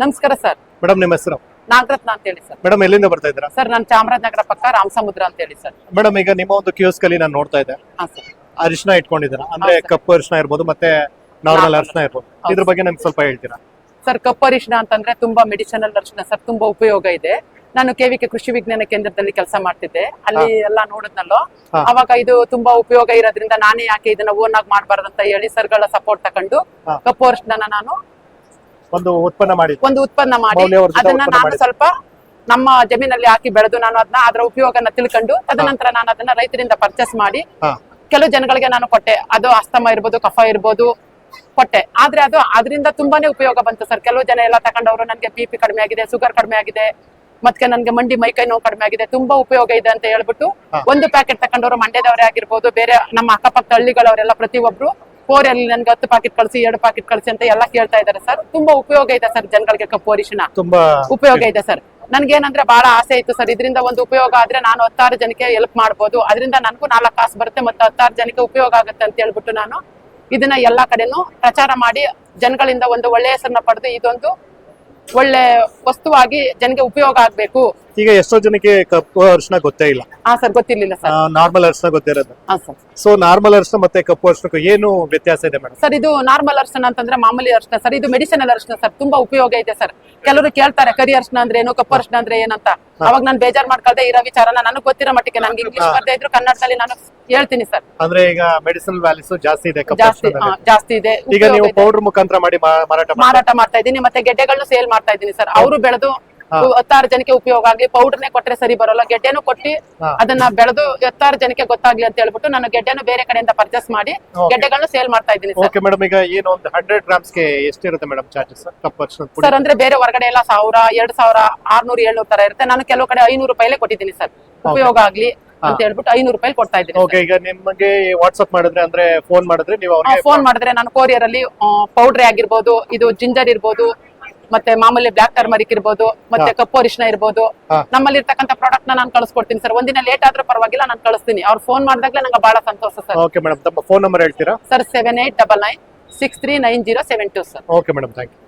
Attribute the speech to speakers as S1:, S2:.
S1: ನಮಸ್ಕಾರ sir.
S2: Madam ನಿಮ್ಮ ಹೆಸರು?
S1: ನಾಗರತ್ನ ಅಂತ ಹೇಳಿ ಸರ್.
S2: ಮೇಡಮ್ ಎಲ್ಲಿಂದ ಬರ್ತಾ ಇದ್ದೀರಾ?
S1: ಸರ್ ನಾನು ಚಾಮರಾಜನಗರ ಪಕ್ಕ ರಾಮಸಮುದ್ರ ಅಂತ ಹೇಳಿ ಸರ್.
S2: ಮೇಡಮ್ ಈಗ ನಿಮ್ಮ ಒಂದು ಕಿಯೋಸ್ಕ್ ಅಲ್ಲಿ ನಾನು ನೋಡ್ತಾ ಇದ್ದೆ.
S1: ಹಾ ಸರ್.
S2: ಅರಿಶಿನ ಇಟ್ಕೊಂಡಿದ್ದೀರಾ? ಅಂದ್ರೆ. ಕಪ್ಪು ಅರಿಶಿನ ಇರ್ಬೋದು ಮತ್ತೆ ನಾರ್ಮಲ್. ಅರಿಶಿನ ಇರ್ಬೋದು. ಇದ್ರ ಬಗ್ಗೆ ನಮ್ಗೆ ಸ್ವಲ್ಪ ಹೇಳ್ತೀರಾ?
S1: ಸರ್ ಕಪ್ಪು ಅರಿಶಿನ ಅಂತಂದ್ರೆ ತುಂಬಾ ಮೆಡಿಸಿನಲ್ ಅರಿಶಿನ ಸರ್ ತುಂಬಾ ಉಪಯೋಗ ಇದೆ. ನಾನು ಕೆವಿಕೆ ಕೃಷಿ ವಿಜ್ಞಾನ ಕೇಂದ್ರದಲ್ಲಿ ಕೆಲಸ ಮಾಡ್ತಿದ್ದೆ. ಅಲ್ಲಿ ಎಲ್ಲ ನೋಡಿದ್ನಲ್ಲೋ. ಅವಾಗ ಇದು ತುಂಬಾ ಉಪಯೋಗ ಇರೋದ್ರಿಂದ ನಾನೇ ಯಾಕೆ ಇದನ್ನ ಓನ್ ಆಗಿ ಮಾಡಬಾರ್ದು ಅಂತ ಹೇಳಿ ಸರ್ಗಳ ಸಪೋರ್ಟ್ ತಕೊಂಡು. ಕಪ್ಪು ಅರಿಶಿನ ನಾನು
S2: ಒಂದು ಉತ್ಪನ್ನ ಮಾಡಿ
S1: ಒಂದು ಉತ್ಪನ್ನ ಮಾಡಿ
S2: ಮೌಲ್ಯವರ್ಧಿತ
S1: ಅದನ್ನ
S2: ಉತ್ಪನ್ನ
S1: ನಾನು
S2: ಮಾಡಿ.
S1: ಸ್ವಲ್ಪ ನಮ್ಮ ಜಮೀನಲ್ಲಿ ಹಾಕಿ ಬೆಳೆದು ನಾನು ಅದನ್ನ ಅದರ ಉಪಯೋಗನ ತಿಳ್ಕೊಂಡು ತದನಂತರ ನಾನು ಅದನ್ನ ರೈತರಿಂದ ಪರ್ಚೇಸ್ ಮಾಡಿ
S2: ಹಾ.
S1: ಕೆಲವು ಜನಗಳಿಗೆ ನಾನು ಕೊಟ್ಟೆ. ಅದು ಅಸ್ತಮ ಇರ್ಬೋದು ಕಫ ಇರ್ಬೋದು ಕೊಟ್ಟೆ. ಆದ್ರೆ ಅದು ಅದರಿಂದ ತುಂಬಾನೇ ಉಪಯೋಗ ಬಂತು ಸರ್. ಕೆಲವು ಜನ ಎಲ್ಲ ತಗೊಂಡವರು ನನಗೆ ಬಿ ಪಿ ಕಡಿಮೆ ಆಗಿದೆ ಶುಗರ್ ಕಡಿಮೆ ಆಗಿದೆ ಮತ್ತೆ ನನಗೆ ಮಂಡಿ ಮೈಕೈ ನೋವು ಕಡಿಮೆ ಆಗಿದೆ. ತುಂಬಾ ಉಪಯೋಗ ಇದೆ ಅಂತ ಹೇಳ್ಬಿಟ್ಟು ಒಂದು ಪ್ಯಾಕೆಟ್ ತಗೊಂಡವರು ಮಂಡ್ಯದವರೇ ಆಗಿರ್ಬೋದು ಬೇರೆ ನಮ್ಮ ಅಕ್ಕಪಕ್ಕ ಹಳ್ಳಿಗಳವರೆಲ್ಲ ಪ್ರತಿಯೊಬ್ರು ಫೋರಲ್ಲಿ ನನ್ಗೆ ಹತ್ತು ಪಾಕೆಟ್ ಕಳಿಸಿ ಎರಡು ಪಾಕೆಟ್ ಕಳಿಸಿ ಅಂತ ಎಲ್ಲ ಕೇಳ್ತಾ ಇದ್ದಾರೆ ಸರ್ ತುಂಬಾ ಉಪಯೋಗ ಇದೆ ಸರ್ ಜನಗಳಿಗೆ ಕಪ್ಪು ಅರಿಶಿನ
S2: ತುಂಬಾ
S1: ಉಪಯೋಗ ಇದೆ ಸರ್ ನನ್ಗೇನಂದ್ರೆ ಬಹಳ ಆಸೆ ಇತ್ತು ಸರ್ ಇದರಿಂದ ಒಂದು ಉಪಯೋಗ ಆದ್ರೆ ನಾನು ಹತ್ತಾರು ಜನಕ್ಕೆ ಹೆಲ್ಪ್ ಮಾಡ್ಬೋದು. ಅದರಿಂದ ನನಗೂ ನಾಲ್ಕು ಕಾಸು ಬರುತ್ತೆ ಮತ್ತೆ ಹತ್ತಾರು ಜನಕ್ಕೆ ಉಪಯೋಗ ಆಗುತ್ತೆ ಅಂತ ಹೇಳ್ಬಿಟ್ಟು ನಾನು ಇದನ್ನ ಎಲ್ಲಾ ಕಡೆನೂ ಪ್ರಚಾರ ಮಾಡಿ ಜನಗಳಿಂದ ಒಂದು ಒಳ್ಳೆ ಹೆಸರನ್ನ ಪಡೆದು ಇದೊಂದು ಒಳ್ಳೆ ವಸ್ತುವಾಗಿ ಜನಗೆ ಉಪಯೋಗ ಆಗ್ಬೇಕು.
S2: ಈಗ ಎಷ್ಟೋ ಜನಕ್ಕೆ ಕಪ್ಪು ಅರಿಶಿನ ಗೊತ್ತೇ ಇಲ್ಲ.
S1: ಹಾ ಸರ್ ಗೊತ್ತಿರ್ಲಿಲ್ಲ ಸರ್
S2: ನಾರ್ಮಲ್ ಅರಿಶಿನ ಗೊತ್ತಿರೋದು
S1: ಹಾ ಸರ್
S2: ಸೊ ನಾರ್ಮಲ್ ಅರಿಶಿನ ಮತ್ತೆ ಕಪ್ಪು ಅರಿಶಿನಕ್ಕೂ ಏನು ವ್ಯತ್ಯಾಸ ಇದೆ ಮೇಡಮ್
S1: ಸರ್ ಇದು ನಾರ್ಮಲ್ ಅರ್ಶನ ಅಂತಂದ್ರೆ ಮಾಮೂಲಿ ಅರ್ಶನ ಸರ್ ಇದು ಮೆಡಿಸಿನಲ್ ಅರ್ಶನ ಸರ್ ತುಂಬಾ ಉಪಯೋಗ ಇದೆ ಸರ್ ಕೆಲವರು ಕೇಳ್ತಾರೆ ಕರಿ ಅರ್ಶನ ಅಂದ್ರೆ ಏನು ಕಪ್ಪು ಅರ್ಶನ ಅಂದ್ರೆ ಏನಂತ ಅವಾಗ ನಾನು ಬೇಜಾರ್ ಮಾಡ್ಕೊಳ್ದೆ ಇರೋ ವಿಚಾರನ ನನಗೆ ಗೊತ್ತಿರೋ ಮಟ್ಟಿಗೆ ನನ್ಗೆ ಇಂಗ್ಲಿಷ್ ಬರ್ತಾ ಇದ್ರು ಕನ್ನಡದಲ್ಲಿ ನಾನು ಹೇಳ್ತೀನಿ ಸರ್
S2: ಅಂದ್ರೆ ಈಗ ಮೆಡಿಸಿನ್ ವ್ಯಾಲ್ಯೂಸ್ ಜಾಸ್ತಿ ಇದೆ ಕಪ್ಪು
S1: ಜಾಸ್ತಿ
S2: ಅರಿಶಿನದಲ್ಲಿ.
S1: ಹಾ, ಜಾಸ್ತಿ ಇದೆ
S2: ಈಗ
S1: ಉಪಯೋಗ
S2: ನೀವು
S1: ಇದೆ.
S2: ಪೌಡರ್ ಮುಖಾಂತರ ಮಾಡಿ ಮಾ- ಮಾರಾಟ ಮಾಡಿ
S1: ಮಾರಾಟ ಮಾಡ್ತಾ ಇದ್ದೀನಿ ಮತ್ತೆ ಗೆಡ್ಡೆಗಳನ್ನು ಸೇಲ್ ಮಾಡ್ತಾ ಇದ್ದೀನಿ ಸರ್ ಅವರು ಬೆಳೆದು. ಹತ್ತಾರು ಜನಕ್ಕೆ ಉಪಯೋಗ ಆಗ್ಲಿ ಪೌಡರ್ನೇ ಕೊಟ್ರೆ ಸರಿ ಬರೋಲ್ಲ ಗೆಡ್ಡೆನು ಕೊಟ್ಟಿ ಅದನ್ನ ಬೆಳೆದು ಹತ್ತಾರು ಜನಕ್ಕೆ ಗೊತ್ತಾಗ್ಲಿ ಅಂತ ಹೇಳ್ಬಿಟ್ಟು ನಾನು ಗೆಡ್ಡೆನು ಬೇರೆ ಕಡೆಯಿಂದ ಪರ್ಚೇಸ್ ಮಾಡಿ ಗೆಡ್ಡೆಗಳನ್ನ ಸೇಲ್ ಮಾಡ್ತಾ ಇದ್ದೀನಿ ಸರ್.
S2: ಓಕೆ ಮೇಡಮ್ ಈಗ ಏನು ಒಂದು ಹಂಡ್ರೆಡ್ ಗ್ರಾಮ್ಸ್ಗೆ ಎಷ್ಟಿರುತ್ತೆ ಮೇಡಮ್ ಚಾರ್ಜಸ್
S1: ಸರ್ ಅಂದ್ರೆ ಬೇರೆ ಹೊರಗಡೆ ಎಲ್ಲ ಸಾವಿರ ಎರಡ್ ಸಾವಿರ ಆರ್ನೂರು ಏಳ್ನೂರು ತರ ಇರುತ್ತೆ. ನಾನು ಕೆಲವು ಕಡೆ ಐನೂರು ರೂಪಾಯಿಲೇ ಕೊಟ್ಟಿದ್ದೀನಿ ಸರ್. ಉಪಯೋಗ ಆಗ್ಲಿ ಅಂತ ಹೇಳ್ಬಿಟ್ಟು ಐನೂರು ರೂಪಾಯಿ ಕೊಡ್ತಾ ಇದ್ದೀನಿ
S2: ಓಕೆ ಈಗ ನಿಮಗೆ ವಾಟ್ಸ್ಆಪ್ ಮಾಡಿದ್ರೆ ಅಂದ್ರೆ ಫೋನ್ ಮಾಡಿದ್ರೆ ನೀವು
S1: ಫೋನ್ ಮಾಡಿದ್ರೆ ನಾನು ಕೊರಿಯರ್ ಅಲ್ಲಿ ಪೌಡರ್ ಆಗಿರ್ಬೋದು ಇದು ಜಿಂಜರ್ ಇರ್ಬೋದು ಮತ್ತೆ ಮಾಮೂಲಿ ಬ್ಲಾಕ್ ಟರ್ಮರಿಕ್ ಇರ್ಬೋದು ಮತ್ತೆ ಕಪ್ಪು ಅರಿಶಿನ ಇರ್ಬೋದು. ನಮ್ಮಲ್ಲಿ ಇರ್ತಕ್ಕಂಥ ಪ್ರಾಡಕ್ಟ್ ನಾನು ಕಳಿಸ್ಕೊಡ್ತೀನಿ ಸರ್ ಒಂದಿನ ಲೇಟ್ ಆದ್ರೂ ಪರವಾಗಿಲ್ಲ ನಾನು ಕಳಿಸ್ತೀನಿ. ಅವ್ರು ಫೋನ್ ಮಾಡಿದಾಗಲೇ ನಂಗೆ ಬಹಳ ಸಂತೋಷ ಸರ್
S2: ಓಕೆ ಮೇಡಮ್ ತಮ್ಮ ಫೋನ್ ನಂಬರ್ ಹೇಳ್ತೀರಾ?
S1: Sir seven eight double nine six three nine zero seven two sir
S2: okay madam thank you